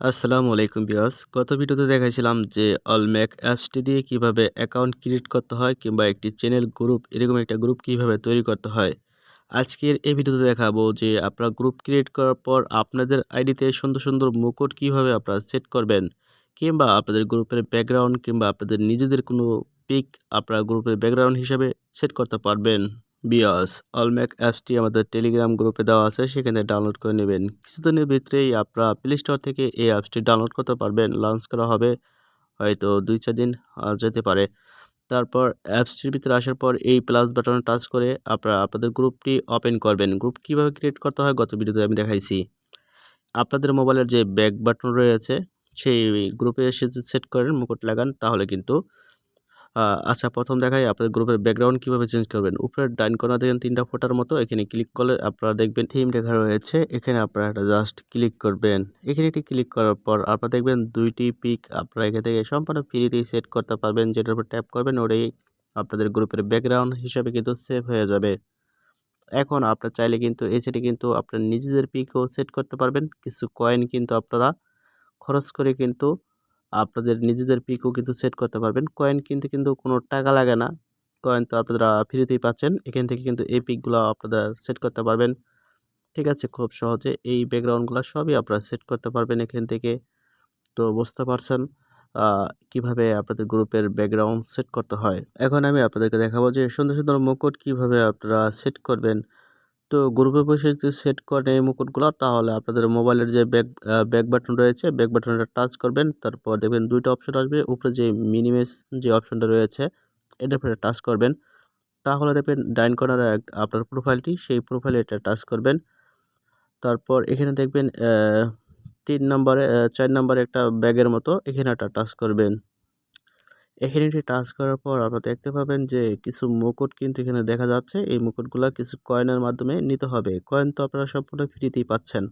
আসসালামু আলাইকুম বিয়াস গত ভিডিওতে দেখাইছিলাম যে অলম্যাক অ্যাপসটি দিয়ে কীভাবে অ্যাকাউন্ট ক্রিয়েট করতে হয় কিংবা একটি চ্যানেল গ্রুপ, এরকম একটা গ্রুপ কীভাবে তৈরি করতে হয়। আজকের এই ভিডিওতে দেখাবো যে আপনারা গ্রুপ ক্রিয়েট করার পর আপনাদের আইডিতে সুন্দর সুন্দর মুকুট কীভাবে আপনারা সেট করবেন, কিংবা আপনাদের গ্রুপের ব্যাকগ্রাউন্ড কিংবা আপনাদের নিজেদের কোনো পিক আপনারা গ্রুপের ব্যাকগ্রাউন্ড হিসাবে সেট করতে পারবেন। বিয়াস অলম্যাক অ্যাপসটি আমাদের টেলিগ্রাম গ্রুপে দেওয়া আছে, সেখানে ডাউনলোড করে নেবেন। কিছুদিনের ভিতরেই আপনারা প্লে স্টোর থেকে এই অ্যাপসটি ডাউনলোড করতে পারবেন লঞ্চ করা হবে হয়তো দুই চার দিন যেতে পারে। তারপর অ্যাপসটির ভিতরে আসার পর এই প্লাস বাটনে টাচ করে আপনারা আপনাদের গ্রুপটি ওপেন করবেন। গ্রুপ কীভাবে ক্রিয়েট করতে হয় গত ভিডিওতে আমি দেখাইছি। আপনাদের মোবাইলের যে ব্যাক বাটন রয়েছে, সেই গ্রুপে এসে সেট করেন মুকুট লাগান, তাহলে কিন্তু আচ্ছা প্রথম দেখাই আপনাদের গ্রুপের ব্যাকগ্রাউন্ড কীভাবে চেঞ্জ করবেন। উপরে ডাইন কর্নার দেখেন তিনটা ফোটার মতো, এখানে ক্লিক করলে আপনারা দেখবেন থিম লেখা রয়েছে, এখানে আপনারা একটা জাস্ট ক্লিক করবেন। এখানে একটি ক্লিক করার পর আপনারা দেখবেন দুইটি পিক আপনারা এখান থেকে সম্পূর্ণ ফ্রিতেই সেট করতে পারবেন, যেটার উপর ট্যাপ করবেন, ওটাই আপনাদের গ্রুপের ব্যাকগ্রাউন্ড হিসাবে কিন্তু সেভ হয়ে যাবে। এখন আপনার চাইলে কিন্তু এই সেটি কিন্তু আপনার নিজেদের পিকও সেট করতে পারবেন, কিছু কয়েন কিন্তু আপনারা খরচ করে কিন্তু আপনাদের নিজেদের পিকও কিন্তু সেট করতে পারবেন। কয়েন কিনতে কিন্তু কোনো টাকা লাগে না। কয়েন তো আপনারা ফ্রিতেই পাচ্ছেন। এখান থেকে কিন্তু এই পিকগুলো আপনারা সেট করতে পারবেন। ঠিক আছে? খুব সহজে এই ব্যাকগ্রাউন্ডগুলো সবই আপনারা সেট করতে পারবেন এখান থেকে। তো বুঝতে পারছেন কীভাবে আপনাদের গ্রুপের ব্যাকগ্রাউন্ড সেট করতে হয়। এখন আমি আপনাদেরকে দেখাবো যে সুন্দর সুন্দর মুকুট কীভাবে আপনারা সেট করবেন। তো গ্রুপে বসে যদি সেট করেন এই মুকুটগুলো, তাহলে আপনাদের মোবাইলের যে ব্যাক ব্যাক বাটন রয়েছে ব্যাক বাটনটা টাচ করবেন, তারপর দেখবেন দুইটা অপশন আসবে, উপরে যে মিনিমেস যে অপশনটা রয়েছে, এটার উপরে টাচ করবেন। তাহলে দেখবেন ডাইন কর্নারে আপনার প্রোফাইলটি সেই প্রোফাইলে এটা টাচ করবেন। তারপর এখানে দেখবেন তিন নম্বরে চার নম্বরে একটা ব্যাগের মতো এখানে একটা টাচ করবেন। এখানে এটি টাচ করার পর আপনারা দেখতে পাবেন যে কিছু মুকুট কিন্তু এখানে দেখা যাচ্ছে। এই মুকুটগুলো কিছু কয়েনের মাধ্যমে নিতে হবে। কয়েন তো আপনারা সম্পূর্ণ ফ্রিতেই পাচ্ছেন।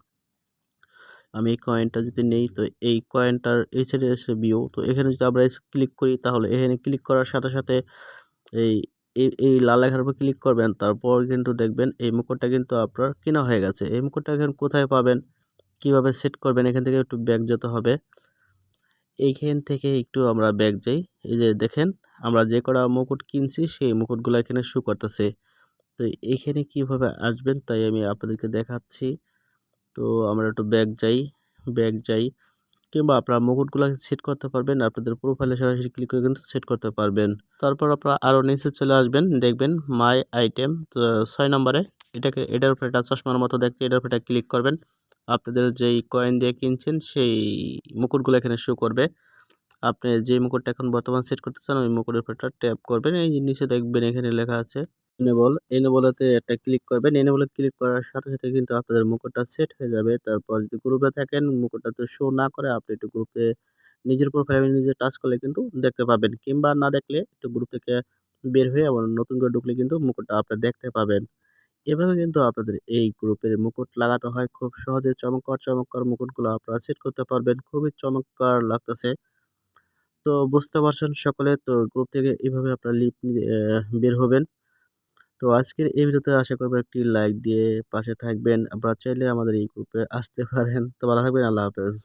আমি এই কয়েনটা যদি নেই, তো এই কয়েনটার এই সাইডে এসে ভিউ তো এখানে যদি আমরা ক্লিক করি, তাহলে এখানে ক্লিক করার সাথে সাথে এই এই লাল লেখার উপর ক্লিক করবেন। তারপর কিন্তু দেখবেন এই মুকুটটা কিন্তু আপনার কেনা হয়ে গেছে। এই মুকুটটা এখন কোথায় পাবেন? কীভাবে সেট করবেন? এখান থেকে একটু ব্যাগ যেতে হবে। এইখান থেকে একটু আমরা ব্যাগ যাই। এই যে দেখেন, আমরা যে কটা মুকুট কিনছি, সেই মুকুটগুলো এখানে শু করতেছে। তো এইখানে কীভাবে আসবেন তাই আমি আপনাদেরকে দেখাচ্ছি। তো আমরা একটু ব্যাগ যাই ব্যাগ যাই। কিংবা আপনারা মুকুটগুলো সেট করতে পারবেন, আপনাদের প্রোফাইলে সরাসরি ক্লিক করে কিন্তু সেট করতে পারবেন। তারপর আপনারা আরও নিচে চলে আসবেন, দেখবেন মাই আইটেম তো ছয় নম্বরে এটাকে, এটার উপরে একটা চশমার মতো দেখতে, এটার উপরে ক্লিক করবেন। আপনাদের যেই কয়েন দিয়ে কিনছেন, সেই মুকুটগুলো এখানে শো করবে। আপনি যে মুকুটটা এখন বর্তমান সেট করতে চান, ওই মুকুটের উপরটা ট্যাপ করবেন। এই নিচে দেখবেন এখানে লেখা আছে এনেবল এনেবলতে একটা ক্লিক করবেন। এনেবলে ক্লিক করার সাথে সাথে কিন্তু আপনাদের মুকুটটা সেট হয়ে যাবে। তারপর যদি গ্রুপে থাকেন, মুকুটটা তো শো না করে আপনি একটু গ্রুপে নিজের প্রোফাইলে নিজে টাচ করলে কিন্তু দেখতে পাবেন। কিংবা না দেখলে একটু গ্রুপ থেকে বের হয়ে আবার নতুন করে ঢুকলে কিন্তু মুকুটটা আপনি দেখতে পাবেন। এভাবে কিন্তু আপনাদের এই গ্রুপের মুকুট লাগাতে হয়। খুব সহজে চমৎকার চমৎকার মুকুটগুলো আপনারা সেট করতে পারবেন। খুবই চমৎকার লাগতেছে। তো বুঝতে পারছেন সকলে, তো গ্রুপ থেকে এইভাবে আপনারা লিপ বের হবেন। তো আজকের এই ভিডিওতে আশা করব একটি লাইক দিয়ে পাশে থাকবেন। আপনারা চাইলে আমাদের এই গ্রুপে আসতে পারেন। তো ভালো থাকবেন, আল্লাহ হাফেজ।